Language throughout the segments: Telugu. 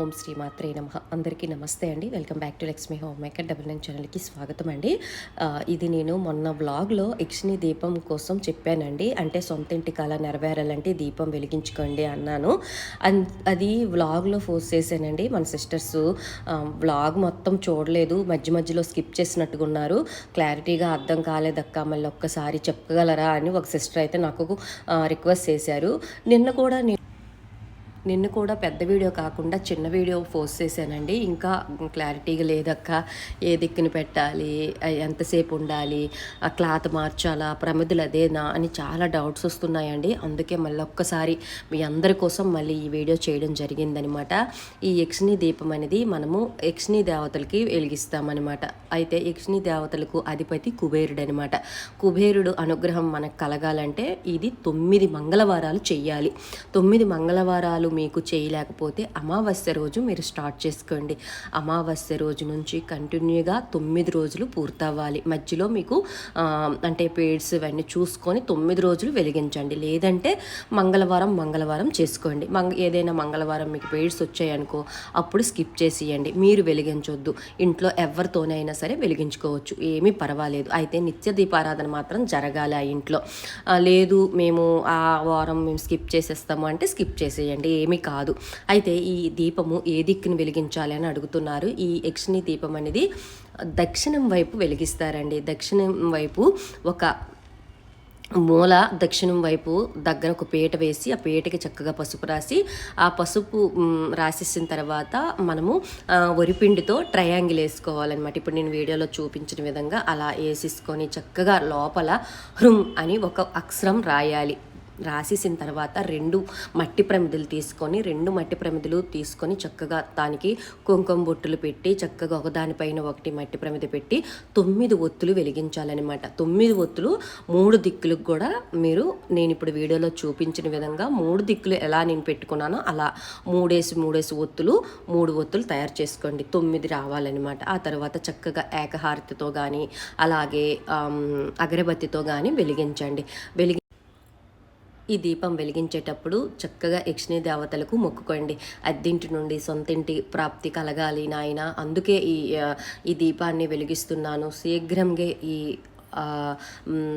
ఓం శ్రీ మాత్రే నమ. అందరికీ నమస్తే అండి. Welcome back to Lakshmi home maker double nine ఛానల్కి స్వాగతం అండి. ఇది నేను మొన్న వ్లాగ్లో యక్షిని దీపం కోసం చెప్పానండి. అంటే సొంత ఇంటి కళ నెరవేరాలంటే దీపం వెలిగించుకోండి అన్నాను. అన్- అది వ్లాగ్లో ఫోర్స్ చేశానండి. మన సిస్టర్స్ వ్లాగ్ మొత్తం చూడలేదు. మధ్య మధ్యలో స్కిప్ చేసినట్టుగా ఉన్నారు. క్లారిటీగా అర్థం కాలేదక్క మళ్ళీ ఒక్కసారి చెప్పగలరా అని ఒక సిస్టర్ అయితే నాకు రిక్వెస్ట్ చేశారు. నిన్న కూడా నేను నిన్న కూడా పెద్ద వీడియో కాకుండా చిన్న వీడియో పోస్ట్ చేశానండి. ఇంకా క్లారిటీగా లేదక్క. ఏ దిక్కుని పెట్టాలి? ఎంతసేపు ఉండాలి? ఆ క్లాత్ మార్చాలా? ప్రమిదులు అదేనా? అని చాలా డౌట్స్ వస్తున్నాయండి. అందుకే మళ్ళీ ఒక్కసారి మీ అందరి కోసం మళ్ళీ ఈ వీడియో చేయడం జరిగిందనమాట. ఈ యక్షిణి దీపం అనేది మనము యక్షిని దేవతలకి వెలిగిస్తామన్నమాట అయితే యక్షిని దేవతలకు అధిపతి కుబేరుడు అనమాట కుబేరుడు అనుగ్రహం మనకు కలగాలంటే ఇది తొమ్మిది మంగళవారాలు చెయ్యాలి. తొమ్మిది మంగళవారాలు మీకు చేయలేకపోతే అమావాస్య రోజు మీరు స్టార్ట్ చేసుకోండి. అమావాస్య రోజు నుంచి కంటిన్యూగా తొమ్మిది రోజులు పూర్తవ్వాలి. మధ్యలో మీకు అంటే పేడ్స్ ఇవన్నీ చూసుకొని తొమ్మిది రోజులు వెలిగించండి. లేదంటే మంగళవారం మంగళవారం చేసుకోండి. మంగ ఏదైనా మంగళవారం మీకు పేడ్స్ వచ్చాయనుకో అప్పుడు స్కిప్ చేసేయండి. మీరు వెలిగించొద్దు. ఇంట్లో ఎవరితోనైనా సరే వెలిగించుకోవచ్చు. ఏమీ పర్వాలేదు. అయితే నిత్య దీపారాధన మాత్రం జరగాలి ఆ ఇంట్లో. లేదు మేము ఆ వారం మేము స్కిప్ చేసేస్తాము అంటే స్కిప్ చేసేయండి. ఏమీ కాదు. అయితే ఈ దీపము ఏ దిక్కును వెలిగించాలి అని అడుగుతున్నారు. ఈ యక్షిణి దీపం అనేది దక్షిణం వైపు వెలిగిస్తారండి. దక్షిణం వైపు ఒక మూల దక్షిణం వైపు దగ్గర ఒక పీట వేసి ఆ పీటకి చక్కగా పసుపు రాసి ఆ పసుపు రాసేసిన తర్వాత మనము వరిపిండితో ట్రయాంగిల్ వేసుకోవాలన్నమాట. ఇప్పుడు నేను వీడియోలో చూపించిన విధంగా అలా వేసేసుకొని చక్కగా లోపల హృం అని ఒక అక్షరం రాయాలి. రాసేసిన తర్వాత రెండు మట్టి ప్రమిదలు తీసుకొని రెండు మట్టి ప్రమిదలు తీసుకొని చక్కగా దానికి కుంకుమ బొట్టులు పెట్టి చక్కగా ఒకదానిపైన ఒకటి మట్టి ప్రమిద పెట్టి తొమ్మిది ఒత్తులు వెలిగించాలన్నమాట. తొమ్మిది ఒత్తులు మూడు దిక్కులకు కూడా మీరు నేను ఇప్పుడు వీడియోలో చూపించిన విధంగా మూడు దిక్కులు ఎలా నేను పెట్టుకున్నానో అలా మూడేసి మూడేసి ఒత్తులు మూడు ఒత్తులు తయారు చేసుకోండి. తొమ్మిది రావాలన్నమాట. ఆ తర్వాత చక్కగా ఏకహారతితో కానీ అలాగే అగరబత్తితో కానీ వెలిగించండి. వెలిగి ఈ దీపం వెలిగించేటప్పుడు చక్కగా యక్షిణీ దేవతలకు మొక్కుకోండి. అద్దింటి నుండి సొంతింటి ప్రాప్తి కలగాలి నాయన. అందుకే ఈ ఈ దీపాన్ని వెలిగిస్తున్నాను. శీఘ్రంగా ఈ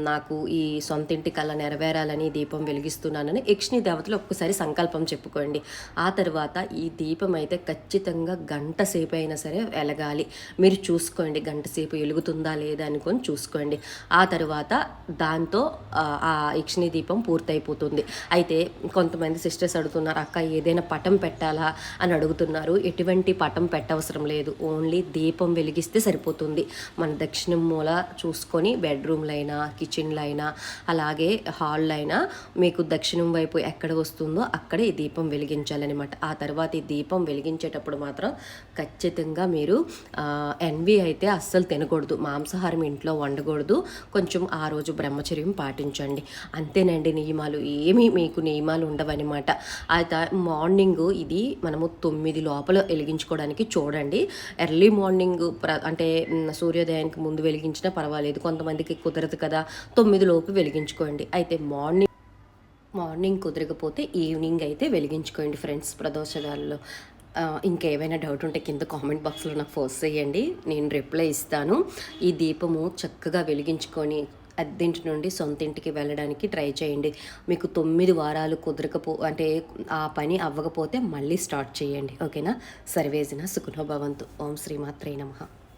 నాకు ఈ సొంతింటి కళ నెరవేరాలని దీపం వెలిగిస్తున్నానని యక్షిణి దేవతలు ఒక్కసారి సంకల్పం చెప్పుకోండి. ఆ తర్వాత ఈ దీపం అయితే ఖచ్చితంగా గంట సేపు అయినా సరే వెలగాలి. మీరు చూసుకోండి గంట సేపు వెలుగుతుందా లేదా అనుకొని చూసుకోండి. ఆ తర్వాత దాంతో ఆ, యక్షిణి దీపం పూర్తయిపోతుంది. అయితే కొంతమంది సిస్టర్స్ అడుగుతున్నారు అక్క ఏదైనా పటం పెట్టాలా? అని అడుగుతున్నారు. ఎటువంటి పటం పెట్టవసరం లేదు. ఓన్లీ దీపం వెలిగిస్తే సరిపోతుంది. మన దక్షిణం మూల చూసుకొని బెడ్రూమ్లో అయినా కిచెన్లో అయినా అలాగే హాల్లో అయినా మీకు దక్షిణం వైపు ఎక్కడ వస్తుందో అక్కడే ఈ దీపం వెలిగించాలన్నమాట. ఆ తర్వాత ఈ దీపం వెలిగించేటప్పుడు మాత్రం ఖచ్చితంగా మీరు ఎన్వి అయితే అస్సలు తినకూడదు మాంసాహారం ఇంట్లో వండకూడదు కొంచెం ఆ రోజు బ్రహ్మచర్యం పాటించండి. అంతేనండి నియమాలు ఏమీ మీకు నియమాలు ఉండవన్నమాట. అయితే మార్నింగ్ ఇది మనము తొమ్మిది లోపల వెలిగించుకోవడానికి చూడండి. ఎర్లీ మార్నింగ్ ప్ర అంటే సూర్యోదయానికి ముందు వెలిగించినా పర్వాలేదు. కొంతమంది కొంతమందికి కుదరదు కదా తొమ్మిది లోపు వెలిగించుకోండి. అయితే మార్నింగ్ మార్నింగ్ కుదరకపోతే ఈవినింగ్ అయితే వెలిగించుకోండి ఫ్రెండ్స్ ప్రదోషాలలో. ఇంకేమైనా డౌట్ ఉంటే కింద కామెంట్ బాక్స్లో నాకు ఫోర్స్ చేయండి నేను రిప్లై ఇస్తాను. ఈ దీపము చక్కగా వెలిగించుకొని అద్దెంటి నుండి సొంత ఇంటికి వెళ్ళడానికి ట్రై చేయండి. మీకు తొమ్మిది వారాలు కుదరకపో అంటే ఆ పని అవ్వకపోతే మళ్ళీ స్టార్ట్ చేయండి. ఓకేనా? సర్వేజన సుఖనోభవంతు. ఓం శ్రీమాత్రే నమః.